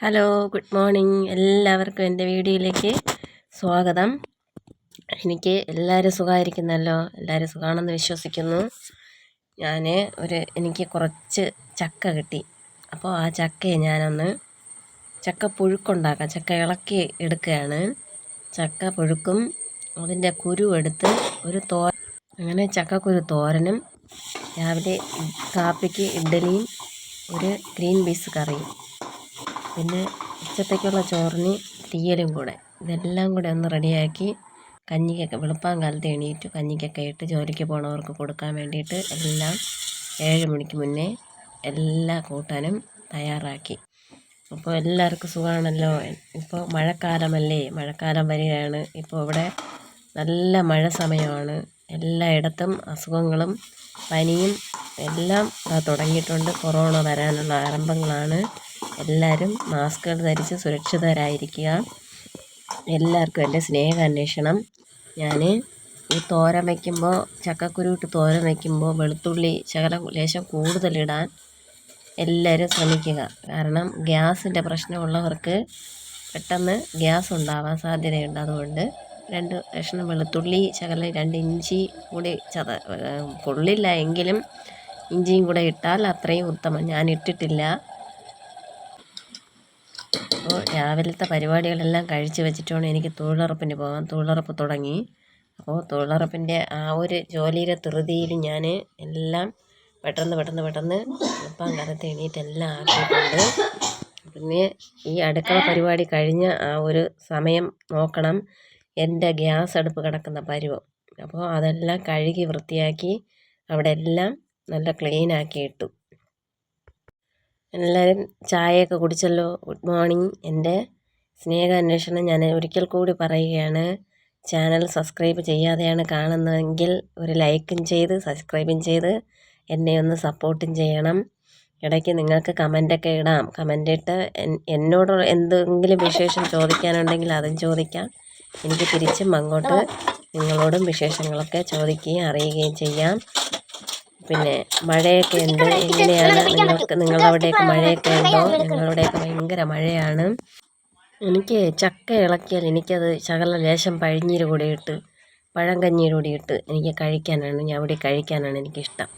Hello good morning എല്ലാവർക്കും എന്റെ വീഡിയോയിലേക്ക് സ്വാഗതം. എനിക്ക് എല്ലാവരും സുഖമായിരിക്കുന്നല്ലോ? എല്ലാവരും സുഖമാണെന്ന് വിശ്വസിക്കുന്നു. ഞാൻ ഒരു എനിക്ക് കുറച്ച് ചക്ക കിട്ടി. അപ്പോൾ ആ ചക്കയെ ഞാനൊന്ന് ചക്ക പുഴുക്കുണ്ടാക്കാം. ചക്ക ഇളക്കി എടുക്കുകയാണ്. ചക്ക പുഴുക്കും അതിന്റെ കുരു എടുത്ത് ഒരു തോ അങ്ങനെ ചക്കക്കുരു തോരനും രാവിലെ കാപ്പിക്ക് ഇഡ്ഡലിയും ഒരു ഗ്രീൻ പീസ് കറിയും. പിന്നെ ഉച്ചത്തേക്കുള്ള ചോറിന് തീയലും കൂടെ. ഇതെല്ലാം കൂടെ ഒന്ന് റെഡിയാക്കി കഞ്ഞിക്കൊക്കെ വെളുപ്പാൻ കാലത്ത് എണീറ്റ് കഞ്ഞിക്കൊക്കെ ഇട്ട് ജോലിക്ക് പോണവർക്ക് കൊടുക്കാൻ വേണ്ടിയിട്ട് എല്ലാം ഏഴ് മണിക്ക് മുന്നേ എല്ലാ കൂട്ടാനും തയ്യാറാക്കി. അപ്പോൾ എല്ലാവർക്കും സുഖമാണല്ലോ? ഇപ്പോൾ മഴക്കാലമല്ലേ? മഴക്കാലം വരികയാണ്. ഇപ്പോൾ ഇവിടെ നല്ല മഴ സമയമാണ്. എല്ലായിടത്തും അസുഖങ്ങളും പനിയും എല്ലാം തുടങ്ങിയിട്ടുണ്ട്. കൊറോണ വരാനുള്ള ആരംഭങ്ങളാണ്. എല്ലാവരും മാസ്കുകൾ ധരിച്ച് സുരക്ഷിതരായിരിക്കുക. എല്ലാവർക്കും എന്റെ സ്നേഹാന്വേഷണം ഞാൻ ഈ തോരൻ വയ്ക്കുമ്പോൾ ചക്കക്കുരു ഇട്ട് തോരൻ വയ്ക്കുമ്പോൾ വെളുത്തുള്ളി ശകലം ലേശം കൂടുതലിടാൻ എല്ലാവരും ശ്രമിക്കുക. കാരണം ഗ്യാസിന്റെ പ്രശ്നമുള്ളവർക്ക് പെട്ടെന്ന് ഗ്യാസ് ഉണ്ടാവാൻ സാധ്യതയുണ്ട്. അതുകൊണ്ട് രണ്ട് കഷ്ണം വെളുത്തുള്ളി ശകലം രണ്ട് ഇഞ്ചി കൂടി ചത കൊള്ളില്ല എങ്കിലും ഇഞ്ചിയും കൂടെ ഇട്ടാൽ അത്രയും ഉത്തമം. ഞാൻ ഇട്ടിട്ടില്ല. രാവിലത്തെ പരിപാടികളെല്ലാം കഴിച്ച് വെച്ചിട്ടാണ് എനിക്ക് തൊഴിലുറപ്പിന് പോകാൻ തൊഴിലുറപ്പ് തുടങ്ങി. അപ്പോൾ തൊഴിലുറപ്പിന്റെ ആ ഒരു ജോലിയുടെ ധൃതിയിൽ ഞാൻ എല്ലാം പെട്ടെന്ന് പെട്ടെന്ന് പെട്ടെന്ന് ഇപ്പം കാലത്ത് എണീറ്റ് എല്ലാം ആക്കിയിട്ടുണ്ട്. പിന്നെ ഈ അടുക്കള പരിപാടി കഴിഞ്ഞ ആ ഒരു സമയം നോക്കണം. എന്റെ ഗ്യാസ് അടുപ്പ് കിടക്കുന്ന പരുവം. അപ്പോൾ അതെല്ലാം കഴുകി വൃത്തിയാക്കി അവിടെ എല്ലാം നല്ല ക്ലീനാക്കി ഇട്ടു എല്ലാവരും ചായയൊക്കെ കുടിച്ചല്ലോ? ഗുഡ് മോർണിംഗ് എന്റെ സ്നേഹാന്വേഷണം ഞാൻ ഒരിക്കൽ കൂടി പറയുകയാണ്. ചാനൽ സബ്സ്ക്രൈബ് ചെയ്യാതെയാണ് കാണുന്നതെങ്കിൽ ഒരു ലൈക്കും ചെയ്ത് സബ്സ്ക്രൈബും ചെയ്ത് എന്നെ ഒന്ന് സപ്പോർട്ടും ചെയ്യണം. ഇടയ്ക്ക് നിങ്ങൾക്ക് കമന്റൊക്കെ ഇടാം. കമന്റ് ഇട്ട് എന്നോട് എന്തെങ്കിലും വിശേഷം ചോദിക്കാനുണ്ടെങ്കിൽ അതും ചോദിക്കാം. എനിക്ക് തിരിച്ചും അങ്ങോട്ട് നിങ്ങളോടും വിശേഷങ്ങളൊക്കെ ചോദിക്കുകയും അറിയുകയും ചെയ്യാം. പിന്നെ മഴയൊക്കെ ഉണ്ട്. എങ്ങനെയാണ് നിങ്ങൾക്ക് നിങ്ങളവിടെയൊക്കെ മഴയൊക്കെ ഉണ്ടോ? ഞങ്ങളവിടെയൊക്കെ ഭയങ്കര മഴയാണ്. എനിക്ക് ചക്ക ഇളക്കിയാൽ എനിക്കത് ശകല ലേശം പഴഞ്ഞീര് കൂടെ ഇട്ട് പഴം കഞ്ഞീര് കൂടി ഇട്ട് എനിക്ക് കഴിക്കാനാണ് ഞാൻ അവിടെ കഴിക്കാനാണ് എനിക്കിഷ്ടം.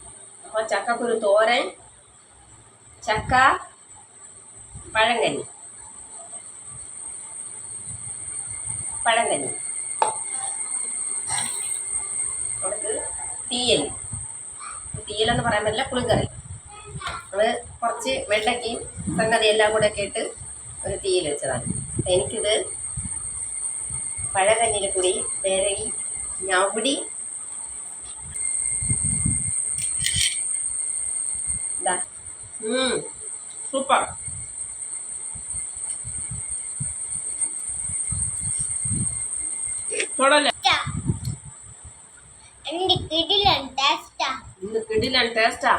അപ്പോൾ ചക്കക്കുരു തോരൻ ചക്ക പഴം കഞ്ഞി പഴം പഴങ്കഞ്ഞി അവർക്ക് തീയൽ തീയലെന്ന് പറയാൻ പറ്റില്ല പുളിങ്കറി അത് കുറച്ച് വെള്ളക്കയും സംഗതി എല്ലാം കൂടെ ഒക്കെ ഇട്ട് ഒരു തീയിൽ വെച്ചതാണ്. എനിക്കിത് പഴകഞ്ഞിൽ കൂടി വേരകി ഞവടി സൂപ്പർ തൊടല്ലേ? കിടിലൻ இந்த கிடிலன் டேஸ்டா